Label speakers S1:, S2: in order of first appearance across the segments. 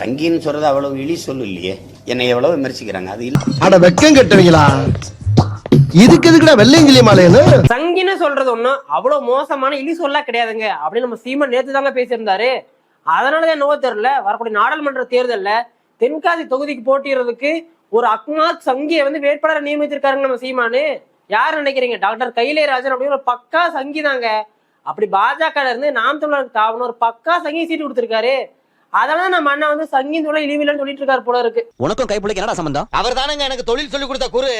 S1: சங்கின்னு சொல்றது அவ்வளவு இழி சொல்லு இல்லையே. என்னை எவ்வளவு விமர்சிக்கிறாங்க. அது இல்ல
S2: அட வெக்கம் கட்டுவீங்களா? இதுக்கு எதுக்குடா வெள்ளையங்கிலி மாலையன்னு
S3: சங்கின்னு சொல்றது ஒண்ணும் அவ்வளவு மோசமான இலி சொல்லா கிடையாதுங்க. அப்படின்னு நம்ம சீமன் நேத்து தாங்க பேசியிருந்தாரு. அதனாலதான் என்னவோ தெரியல வரக்கூடிய நாடாளுமன்ற தேர்தல்ல தென்காசி தொகுதிக்கு போட்டியிடுறதுக்கு ஒரு அக்மாத் சங்கியை வந்து வேட்பாளரை நியமித்திருக்காருங்க நம்ம சீமானு. யார் நினைக்கிறீங்க? டாக்டர் கைலேராஜன் அப்படின்னு ஒரு பக்கா சங்கி தாங்க அப்படி பாஜக இருந்து நாம் தமிழருக்கு தாவணும் ஒரு பக்கா சங்கி சீட்டு கொடுத்திருக்காரு. அதனால நம்ம அண்ணா வந்து சங்கின்னு சொல்ல இழிவில்லைன்னு சொல்லிட்டு இருக்காரு போல இருக்கு.
S4: உனக்கும் கைப்பிள்ளைக்கு என்னடா சம்பந்தம்?
S5: அவர் தானங்க எனக்கு தொழில் சொல்லி கொடுத்த குரு.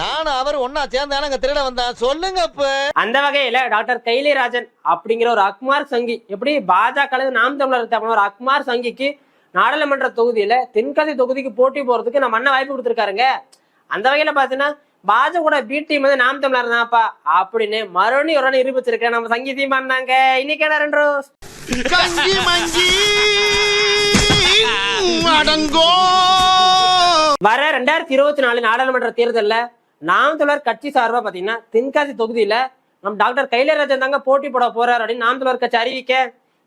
S5: நானும் அவர் ஒன்னா சேர்ந்தானங்க திருட வந்தான். சொல்லுங்க இப்ப.
S3: அந்த வகையில டாக்டர் கைலேராஜன் அப்படிங்கிற ஒரு அக்மார் சங்கி எப்படி பாஜக நாம் தமிழர் தமிழ் ஒரு அக்மார் சங்கிக்கு நாடாளுமன்ற தொகுதியில தென்காசி தொகுதிக்கு போட்டி போறதுக்கு நம்ம அண்ணன் வாய்ப்பு கொடுத்துருக்காருங்க. அந்த வகையில பாத்தீங்கன்னா பாஜக கூட பி டீம் வந்து நாம் தமிழர் தான்ப்பா அப்படின்னு மறுபடியும் ஒரு நிரூபிச்சிருக்கேன் நம்ம சங்கி தீமா இருந்தாங்க இன்னைக்கு என்ன ரெண்டு
S2: கஞ்சி மஞ்சி அடங்கோ.
S3: வர ரெண்டாயிரத்தி இருபத்தி நாலு நாடாளுமன்ற தேர்தலில் நாம் தமிழர் கட்சி சார்பா பாத்தீங்கன்னா தென்காசி தொகுதியில நம்ம டாக்டர் கைலராஜன் தாங்க போட்டி போட போறாரு அப்படின்னு நாம் தமிழர் கட்சி அறிவிக்க.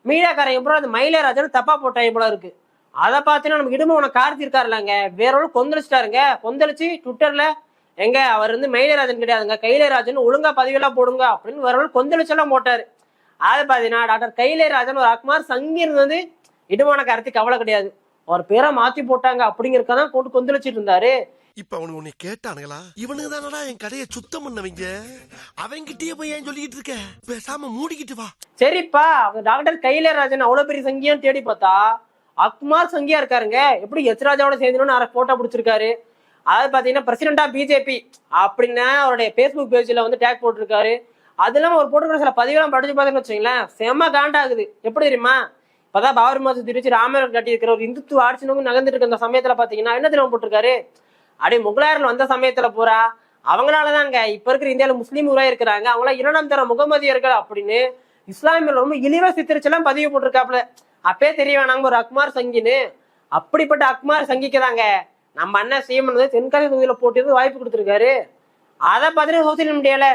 S3: மீடியாக்காரன் எப்படி அந்த மயிலராஜன் தப்பா போட்டாங்க போல இருக்கு. அதை பார்த்தீங்கன்னா நம்ம இடும உனக்கு இருக்காருலங்க வேற ஒரு கொந்தளிச்சிட்டாருங்க. கொந்தளிச்சு ட்விட்டர்ல எங்க அவர் வந்து மயிலராஜன் கிடையாதுங்க. கைலராஜன் ஒழுங்கா பதிவெல்லாம் போடுங்க அப்படின்னு வேற ஒரு கொந்தளிச்செல்லாம் போட்டாரு. அது பாத்தீங்கன்னா டாக்டர் கைலேராஜன் ஒரு அக்மார் சங்கி இருந்தது இடுமான கார்த்தி கவலை கிடையாது. அவர் பேரை மாத்தி போட்டாங்க அப்படிங்கறதான் போட்டு கொந்தளிச்சிட்டு இருந்தாரு.
S2: இப்ப அவனுக்கு உன்னை கேட்டானுங்களா? இவனுக்கு தானடா என் கடையை சுத்தம் பண்ணவங்க? அவங்கிட்டயே போய் ஏன் சொல்லிக்கிட்டு இருக்க? பேசாம மூடிக்கிட்டு வா.
S3: சரிப்பா அவர் டாக்டர் கைலேராஜன் அவ்வளவு பெரிய சங்கியான்னு தேடி பார்த்தா அக்மார் சங்கியா இருக்காருங்க. எப்படி எச்ராஜாவோட சேர்ந்துன்னு நிறைய போட்டோ பிடிச்சிருக்காரு. அதாவது பாத்தீங்கன்னா பிரசிடண்டா பிஜேபி அப்படின்னு அவருடைய ஃபேஸ்புக் பேஜ்ல வந்து டேக் போட்டிருக்காரு. அது இல்லாம ஒரு போட்டுக்கிற சில பதிவெல்லாம் படிச்சு பார்த்தீங்கன்னு வச்சுங்களேன் செம்ம காண்டாகுது எப்படி தெரியுமா? இப்பதான் பாபர் மாதம் திருச்சி ராமர் கட்டி இருக்கிற ஒரு இந்துத்துவ ஆட்சி நோக்கி நகர்ந்துட்டு இருக்க அந்த சமயத்துல பாத்தீங்கன்னா என்ன தெரியுமா போட்டிருக்காரு? அப்படியே முகலாயர்கள் வந்த சமயத்துல பூரா அவங்களாலதாங்க இப்ப இருக்கிற இந்தியாவில முஸ்லீம் உருவாக இருக்கிறாங்க. அவங்களா இரண்டாம் தர முகமதியர்கள் அப்படின்னு இஸ்லாமியர்கள் ரொம்ப இழிவா சித்திரிச்செல்லாம் பதிவு போட்டிருக்காப்ல அப்பே தெரிய வேணாங்க ஒரு அக்மார் சங்கின்னு. அப்படிப்பட்ட அக்மார் சங்கிக்குதாங்க. நம்ம அண்ணன் சீமன் வந்து தென்காசி தொகுதியில போட்டிருந்து வாய்ப்பு கொடுத்துருக்காரு. அதை பார்த்துட்டு சோசியல் மீடியால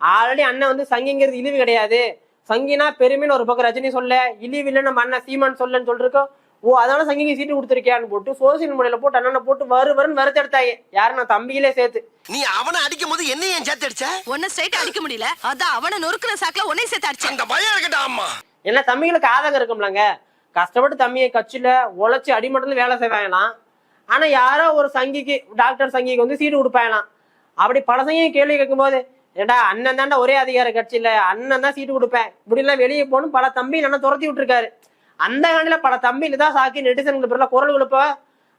S3: ஆல்ரெடி அண்ணன் வந்து சங்கிங்கிறது இழிவு கிடையாது. சங்கினா பெருமைன்னு ஒரு பக்கம் ரஜினி சொல்ல இழிவு இல்லைன்னு நம்ம அண்ணன் சீமான் சொல்லன்னு சொல்லிருக்கோம் ஓ அதனால சங்கிக்கு சீட்டு கொடுத்துருக்கியான்னு போட்டு சோசியல் மீடியால போட்டு அண்ணனை போட்டு வரு வருன்னு வரத்தெடுத்தாங்க யாரு? நான் தம்பியிலே சேர்த்து.
S2: நீ அவனை அடிக்கும் போது என்ன ஏன் சேர்த்து அடிச்ச?
S6: உன்ன ஸ்ட்ரைட் அடிக்க முடியல. அதான் அவனை நொறுக்குற சாக்குல உன்னை சேர்த்து அடிச்சேன்.
S2: அந்த பயம் இருக்கட்டா அம்மா.
S3: ஏன்னா தம்பிகளுக்கு ஆதங்கம் இருக்கும்லங்க. கஷ்டப்பட்டு தம்பியை கட்சியில உழைச்சி அடிமட்டத்துல வேலை செய்வாங்களாம். ஆனா யாரோ ஒரு சங்கிக்கு டாக்டர் சங்கிக்கு வந்து சீட்டு கொடுப்பாங்களாம். அப்படி பல சங்கிக்கு கேள்வி கேட்கும்போது ஏடா அண்ணன் தான்டா ஒரே அதிகார கட்சியில அண்ணன் தான் சீட்டு கொடுப்பேன். இப்படிலாம் வெளியே போகணும் பல தம்பி நல்லா துரத்தி விட்டுருக்காரு. அந்த காண்டில பல தம்பியில தான் சாக்கி நெட்டிசன்கள் பேர்ல குரல் கொடுப்ப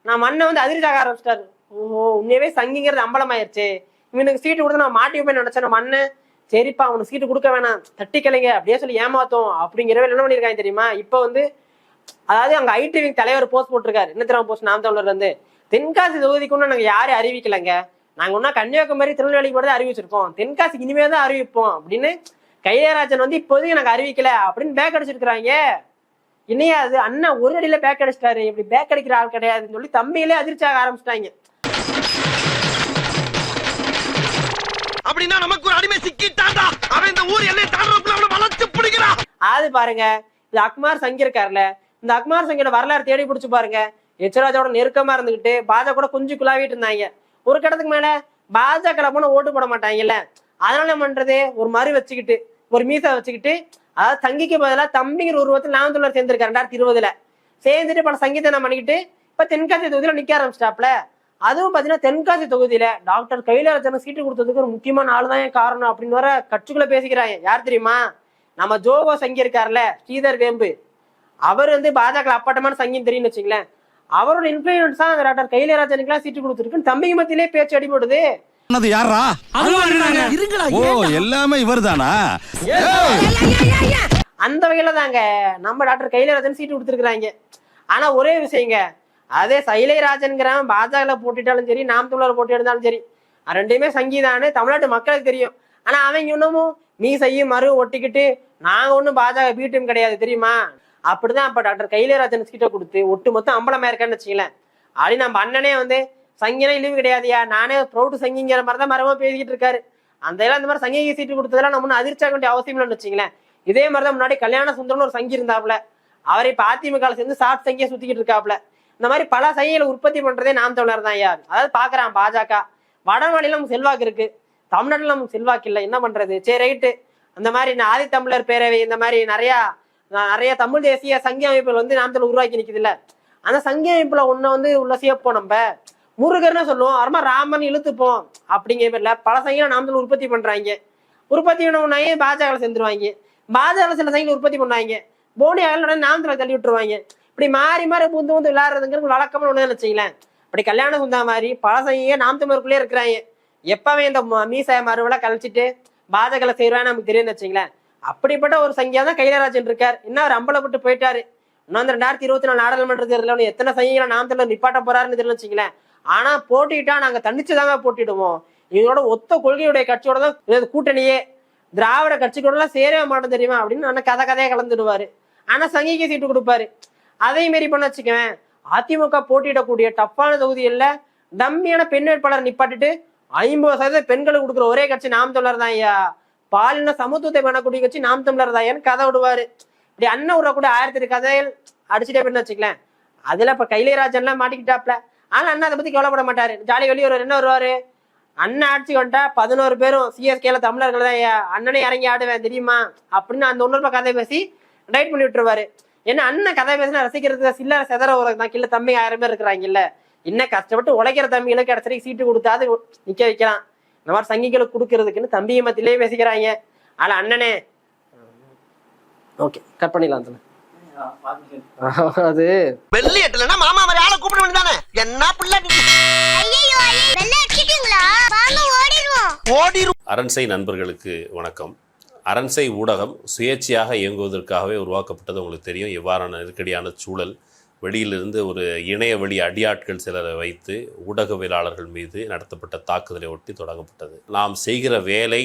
S3: நம்ம அண்ணன் வந்து அதிர்ச்சி ஆக ஆரம்பிச்சிட்டாரு. ஓஹோ உண்மையவே சங்கிங்கிறது அம்பலமாயிருச்சு. இவனுக்கு சீட்டு கொடுத்து நான் மாட்டி போய் நினைச்சேன் நம்ம அண்ணன் சரிப்பா அவனுக்கு சீட்டு கொடுக்க வேணாம். தட்டி அப்படியே சொல்லி ஏமாத்தோம். அப்படிங்கிறவ என்ன பண்ணிருக்காங்க தெரியுமா? இப்போ வந்து அதாவது அங்க ஐடி தலைவர் போஸ்ட் போட்டிருக்காரு. என்ன தெரியுமா போஸ்ட் நாம் தமிழர் வந்து தென்காசி தொகுதிக்குன்னு நாங்க யாரையும் அறிவிக்கலைங்க. நாங்க ஒன்னா கன்னியாகுமரி திருநெல்வேலிக்கு மட்டும் தான் அறிவிச்சிருக்கோம் தென்காசிக்கு இனிமே தான் அறிவிப்போம் அப்படின்னு கையராஜன் வந்து இப்போதைக்கு எனக்கு அறிவிக்கல அப்படின்னு பேக் அடிச்சிருக்கிறாங்க. இன்னையா அது? அண்ணன் ஒரு அடியில பேக் அடிச்சிட்டாரு. இப்படி பேக் அடிக்கிற ஆள் கிடையாதுன்னு சொல்லி தம்பியிலே அதிர்ச்சி ஆக ஆரம்பிச்சிட்டாங்க.
S2: அப்படின்னா நமக்கு ஒரு அடிமை சிக்கிட்டான்டா. அவன் இந்த ஊர் எல்லை தாண்டறதுக்குள்ள அவனை வளைச்சு பிடிக்கிறான்
S3: அது பாருங்க. இது அக்மார் சங்கி இருக்காருல்ல. இந்த அக்மார் சங்கியோட வரலாறு தேடி பிடிச்சு பாருங்க. எச்சராஜோட நெருக்கமா இருந்துகிட்டு பாஜக கூட குஞ்சு குழாவிட்டு இருந்தாங்க. ஒரு கட்டத்துக்கு மேல பாஜக போன ஓட்டு போட மாட்டாங்கல்ல. அதனால என்ன பண்றது? ஒரு மாதிரி வச்சுக்கிட்டு ஒரு மீசா வச்சுக்கிட்டு அதாவது தங்கிக்கு பதிலா தம்பிங்கிற உருவத்தில் நான் தொழில் சேர்ந்திருக்காரு ரெண்டாயிரத்தி இருபதுல. சேர்ந்துட்டு பல சங்கீதம் பண்ணிக்கிட்டு இப்ப தென்காசி தொகுதியில நிக்க ஆரம்பிச்சிட்டாப்ல அதுவும் பாத்தீங்கன்னா தென்காசி தொகுதியில டாக்டர் கைலாசனுக்கு சீட்டு கொடுத்ததுக்கு ஒரு முக்கியமான ஆளு தான் காரணம் அப்படின்னு வர கட்சிக்குள்ள பேசிக்கிறாங்க. யார் தெரியுமா? நம்ம ஜோகோ சங்கி இருக்காருல்ல ஸ்ரீதர் வேம்பு அவர் வந்து பாஜக அப்பட்டமான சங்கின்னு தெரியும்னு வச்சுங்களேன் அவரோட இன்ஃபுளுன்ஸ் தான் டாக்டர் கைலாசனுக்குலாம் சீட்டு கொடுத்துருக்குன்னு தம்பிக்கு மத்தியிலே பேச்சு அடிபடுது.
S7: யாரா ஓ எல்லாமே இவர்தானா?
S3: அந்த வகையில தாங்க நம்ம டாக்டர் கைலாசன் சீட்டு கொடுத்துருக்காங்க ஆனா ஒரே விஷயங்க. அதே சைலைராஜன்கிறவன் பாஜக போட்டிட்டாலும் சரி நாம் தமிழர் போட்டி எடுத்தாலும் சரி ரெண்டுமே சங்கீதானு தமிழ்நாட்டு மக்களுக்கு தெரியும். ஆனா அவங்க இன்னமும் நீ செய்யும் மறு ஒட்டிக்கிட்டு நாங்க ஒண்ணும் பாஜக பி டீம் கிடையாது தெரியுமா? அப்படிதான் அப்ப டாக்டர் கைலாசன் கிட்ட கொடுத்து ஒட்டு மொத்தம் அம்பலமா இருக்கான்னு வச்சுங்களேன் அப்படி நம்ம அண்ணனே வந்து சங்கினா இழிவு கிடையாதுயா? நானே ப்ரௌட் சங்கிங்கிற மாதிரி தான் மரமா பேசிக்கிட்டு இருக்காரு. அந்த இதெல்லாம் இந்த மாதிரி சங்கிக்கு சீட்டு கொடுத்ததெல்லாம் நம்ம ஒன்றும் அதிர்ச்சி வேண்டிய அவசியம் இல்லைன்னு வச்சுங்களேன் இதே மாதிரி தான் முன்னாடி கல்யாண சுந்தரம்னு ஒரு சங்கி இருந்தாப்புல அவர் இப்போ அதிமுக சேர்ந்து சாட் சங்கியை சுத்திக்கிட்டு இருக்காப்ல இந்த மாதிரி பல சங்கிகளை உற்பத்தி பண்றதே நாம் தமிழர் தான் ஐயா. அதாவது பாக்குறான் பாஜக. வட மாநிலம் நமக்கு செல்வாக்கு இருக்கு. தமிழ்நாட்டில் நமக்கு செல்வாக்கு இல்லை. என்ன பண்றது? சரி ரைட்டு அந்த மாதிரி ஆதி ஆதித்தமிழர் பேரவை இந்த மாதிரி நிறையா நிறைய தமிழ் தேசிய சங்கி அமைப்புகள் வந்து நாமத்தில் உருவாக்கி நிக்குது இல்ல அந்த சங்கி அமைப்புல ஒண்ணு வந்து உள்ள சேர்ப்போம் நம்ம. முருகர்னு சொல்லுவோம். அப்புறமா ராமன் இழுத்துப்போம் அப்படிங்கிற பேர்ல பல சங்கிகளை நாமத்தில் உற்பத்தி பண்றாங்க. உற்பத்தி பண்ண பாஜக சேர்ந்துருவாங்க. பாஜக சில சங்கிகள் உற்பத்தி பண்ணுவாங்க. போனி அகல் நாமத்தில் தள்ளி விட்டுருவாங்க. இப்படி மாறி மாறி புந்து புந்து விளையாடுறதுங்கிறது வழக்கம்னு ஒன்று வச்சுங்களேன் அப்படி கல்யாணம் சுந்தா மாதிரி பல சங்கிங்க நாம் தமிழருக்குள்ளே இருக்கிறாங்க. எப்பவே இந்த ம- மீச மறுவலை கழிச்சிட்டு பாஜகளை செய்வான்னு நமக்கு தெரியும்னு வச்சுங்களேன் அப்படிப்பட்ட ஒரு சங்கியா தான் கைலராஜன் இருக்கார். இன்னும் அவர் அம்பலப்பட்டு போயிட்டாரு. இன்னும் அந்த ரெண்டாயிரத்தி இருபத்தி நாலு நாடாளுமன்ற தேர்தலில் எத்தனை சங்கிகளை நாம் தெரியல நிப்பாட்ட போறாருன்னு தெரியல வச்சுங்களேன். ஆனா போட்டிட்டா நாங்க தனிச்சு தாங்க போட்டிடுவோம். இவங்களோட ஒத்த கொள்கையுடைய கட்சியோட தான் கூட்டணியே திராவிட கட்சிகளோட எல்லாம் சேரவே மாட்டோம் தெரியுமா அப்படின்னு அண்ணன் கதை கதையை கலந்துடுவாரு. ஆனா சங்கிக்கு சீட்டு கொடுப்பாரு. அதே மாரி பண்ண வச்சுக்கவேன் அதிமுக போட்டியிடக்கூடிய டஃப்பான தொகுதியில் டம்மியான பெண் வேட்பாளர் நிப்பாட்டிட்டு ஐம்பது சதவீத பெண்களுக்கு கொடுக்குற ஒரே கட்சி நாம் தமிழர் தான் ஐயா. பாலின சமத்துவத்தை பண்ணக்கூடிய கட்சி நாம் தமிழர் தான். கதை விடுவாரு? இப்படி அண்ணன் விடுற கூட ஆயிரத்தி எட்டு கதைகள் அடிச்சுட்டே போயின்னு வச்சுக்கலாம் அதுல இப்ப கைலைராஜன்லாம் மாட்டிக்கிட்டாப்ல. ஆனா அண்ணன் அதை பத்தி கவலைப்பட மாட்டாரு. ஜாலி வெளியே வருவார் என்ன வருவாரு? அண்ணன் ஆட்சி வந்துட்டா பதினோரு பேரும் சிஎஸ்கேல தமிழர்கள் தான் அண்ணனே இறங்கி ஆடுவேன் தெரியுமா? அப்படின்னு அந்த உணர்வு கதை பேசி டைட் பண்ணி விட்டுருவாரு. ஏன்னா அண்ணன் கதை பேசினா ரசிக்கிறதுக்கு சில்லற செதற ஒரு தான். கீழே தம்பி ஆயிரம் பேர் இருக்கிறாங்கல்ல. இன்னும் கஷ்டப்பட்டு உழைக்கிற தம்பிகளுக்கு கடைசி சீட்டு கொடுத்தாது நிக்க வைக்கலாம். இந்த மாதிரி சங்கிகளுக்கு கொடுக்கறதுக்குன்னு தம்பியை மத்தியிலே பேசிக்கிறாங்க. ஆனா அண்ணனே. ஓகே கட் பண்ணிடலாம் தம்பி. அது.
S5: வெள்ளி எட்டலன்னா மாமா மாதிரி ஆளை கூப்பிட வேண்டியதானே என்ன பிள்ளை ஓடிரும்
S4: அரண்சை நண்பர்களுக்கு வணக்கம். அரண்சை ஊடகம் சுயேட்சையாக இயங்குவதற்காகவே உருவாக்கப்பட்டது உங்களுக்கு தெரியும். எவ்வாறான நெருக்கடியான சூழல் வெளியிலிருந்து ஒரு இணைய வழி அடியாட்கள் சிலரை வைத்து ஊடகவியலாளர்கள் மீது நடத்தப்பட்ட தாக்குதலை ஒட்டி தொடங்கப்பட்டது. நாம் செய்கிற வேலை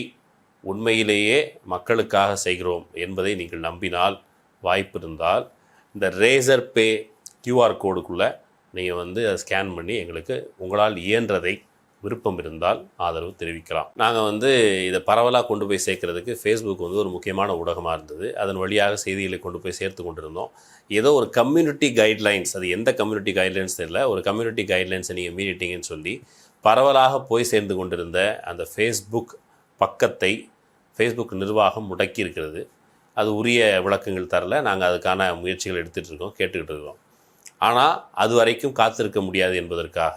S4: உண்மையிலேயே மக்களுக்காக செய்கிறோம் என்பதை நீங்கள் நம்பினால் வாய்ப்பு இருந்தால் இந்த ரேசர் பே கியூஆர் கோடுக்குள்ளே நீங்கள் வந்து அதை ஸ்கேன் பண்ணி எங்களுக்கு உங்களால் இயன்றதை விருப்பம் இருந்தால் ஆதரவு தெரிவிக்கலாம். நாங்கள் வந்து இதை பரவலாக கொண்டு போய் சேர்க்கறதுக்கு ஃபேஸ்புக் வந்து ஒரு முக்கியமான ஊடகமாக இருந்தது. அதன் வழியாக செய்திகளை கொண்டு போய் சேர்த்து கொண்டிருந்தோம். ஏதோ ஒரு கம்யூனிட்டி கைட்லைன்ஸ் அது எந்த கம்யூனிட்டி கைட்லைன்ஸ் தெரியல. ஒரு கம்யூனிட்டி கைட்லைன்ஸை நீங்கள் மீறிட்டீங்கன்னு சொல்லி பரவலாக போய் சேர்ந்து கொண்டிருந்த அந்த ஃபேஸ்புக் பக்கத்தை ஃபேஸ்புக் நிர்வாகம் முடக்கி இருக்கிறது அது உரிய விளக்கங்கள் தரல. நாங்கள் அதுக்கான முயற்சிகள் எடுத்துகிட்டு இருக்கோம் கேட்டுக்கிட்டு இருக்கோம். ஆனால் அது வரைக்கும் காத்திருக்க முடியாது என்பதற்காக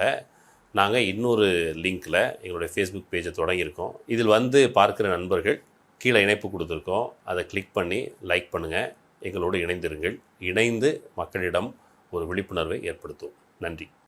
S4: நாங்கள் இன்னொரு லிங்க்கில் எங்களுடைய ஃபேஸ்புக் பேஜை தொடங்கியிருக்கோம். இதில் வந்து பார்க்குற நண்பர்கள் கீழே இணைப்பு கொடுத்துருக்கோம். அதை கிளிக் பண்ணி லைக் பண்ணுங்கள் எங்களோடு இணைந்திருங்கள். இணைந்து மக்களிடம் ஒரு விழிப்புணர்வை ஏற்படுத்தும் நன்றி.